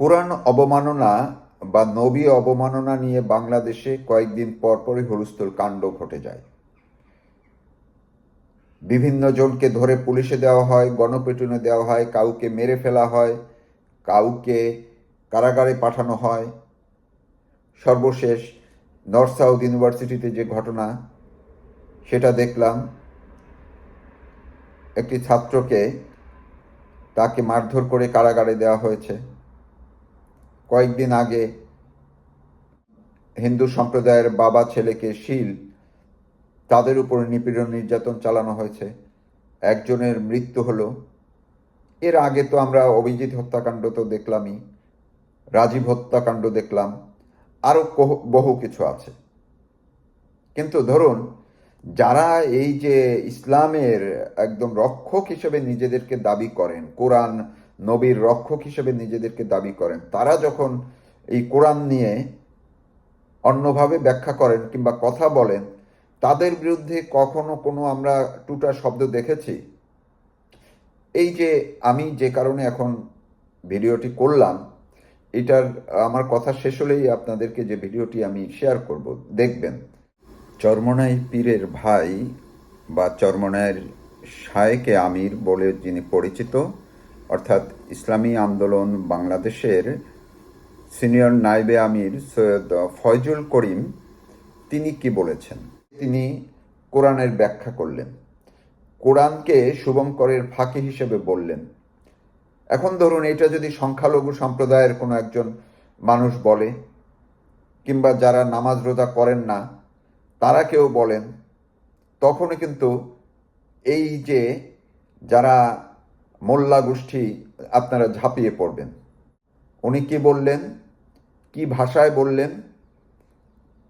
কোরআন অবমাননা বা নবী অবমাননা নিয়ে বাংলাদেশে কয়েকদিন পরপরই হুলস্থুল কাণ্ড ঘটে যায়। বিভিন্ন জনকে ধরে পুলিশে দেওয়া হয়, গণপিটুনে দেওয়া হয়, কাউকে মেরে ফেলা হয়, কাউকে কারাগারে পাঠানো হয়। সর্বশেষ নর্থ সাউথ ইউনিভার্সিটিতে যে ঘটনা, সেটা দেখলাম, একটি ছাত্রকে তাকে মারধর করে কারাগারে দেওয়া হয়েছে। কয়েকদিন আগে হিন্দু সম্প্রদায়ের বাবা ছেলেকে শিল তাদের উপর নিপীড়ন নির্যাতন চালানো হয়েছে। একজনের মৃত্যু হলো। এর আগে তো আমরা অভিজিৎ হত্যাকাণ্ড তো দেখলামই, রাজীব হত্যাকাণ্ড দেখলাম, আরও বহু কিছু আছে। কিন্তু ধরুন, যারা এই যে ইসলামের একদম রক্ষক হিসেবে নিজেদেরকে দাবি করেন, কোরআন নবীর রক্ষক হিসেবে নিজেদেরকে দাবি করেন। তারা যখন এই কোরআন নিয়ে অন্যভাবে ব্যাখ্যা করেন কিংবা কথা বলেন, তাদের বিরুদ্ধে কখনো কোনো আমরা টুটা শব্দ দেখেছি? এই যে আমি যে কারণে এখন ভিডিওটি করলাম, এটার আমার কথা শেষ হলেই আপনাদেরকে যে ভিডিওটি আমি শেয়ার করব, দেখবেন। চরমনাই পীরের ভাই বা চরমনাইয়ের শায়েকে আমির বলে যিনি পরিচিত অর্থাৎ ইসলামী আন্দোলন বাংলাদেশের সিনিয়র নাইবে আমির সৈয়দ ফয়জুল করিম, তিনি কি বলেছেন? তিনি কোরআনের ব্যাখ্যা করলেন। কোরআনকে শুভঙ্করের ফাঁকি হিসেবে বললেন। এখন ধরুন এটা যদি সংখ্যালঘু সম্প্রদায়ের কোনো একজন মানুষ বলে, কিংবা যারা নামাজ রোজা করেন না, তারা কেউ বলেন তখন কিন্তু এই যে যারা মোল্লা গোষ্ঠী আপনারা ঝাঁপিয়ে পড়বেন। উনি কি বললেন? কি ভাষায় বললেন?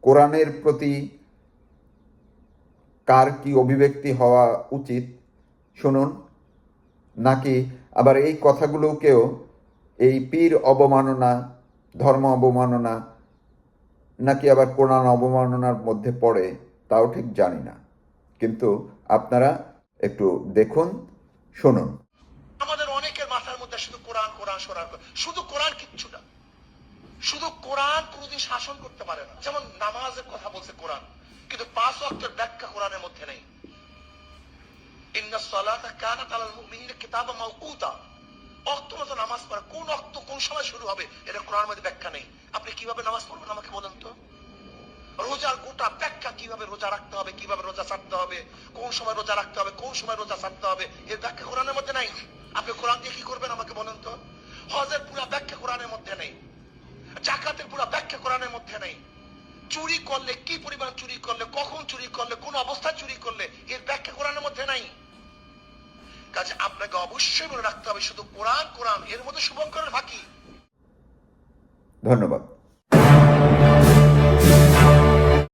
কোরআনের প্রতি কার কি অভিব্যক্তি হওয়া উচিত? শুনুন। নাকি আবার এই কথাগুলোকেও এই পীর অবমাননা, ধর্ম অবমাননা, নাকি আবার কোরআন অবমাননার মধ্যে পড়ে তাও ঠিক জানি না। কিন্তু আপনারা একটু দেখুন, শুনুন। মধ্যে শুধু কোরআন কোরআন সোরান শুধু কোরআন কিচ্ছু না। শুধু কোরআন কোনদিন শাসন করতে পারে না। যেমন নামাজের কথা বলছে কোরআন, কিন্তু পাঁচ অক্টের ব্যাখ্যা কোরআনের মধ্যে নেই। নামাজ পড়া। কোন অক্ত কোন সময় শুরু হবে, এটা কোরআনের মধ্যে ব্যাখ্যা নেই। আপনি কীভাবে নামাজ পড়বেন আমাকে বলেন তো? রোজার গোটা ব্যাখ্যা কীভাবে রোজা রাখতে হবে, কীভাবে রোজা ছাড়তে হবে, কোন সময় রোজা রাখতে হবে, কোন সময় রোজা ছাড়তে হবে, এর ব্যাখ্যা কোরআনের মধ্যে নাই। আপনি কোরআন দিয়ে কি করবেন আমাকে বলেন তো? হজের পুরা ব্যাখ্যা কোরআনের মধ্যে নেই। জাকাতের পুরা ব্যাখ্যা কোরআনের মধ্যে নেই। চুরি করলে কি পরিমাণ চুরি করলে, কখন চুরি করলে, কোন অবস্থায় চুরি করলে, এর ব্যাখ্যা কোরআনের মধ্যে নাই। কাজে আপনাকে অবশ্যই মনে রাখতে হবে, শুধু কোরআন কোরআন, এর মধ্যে শুভঙ্করের ফাঁকি। ধন্যবাদ।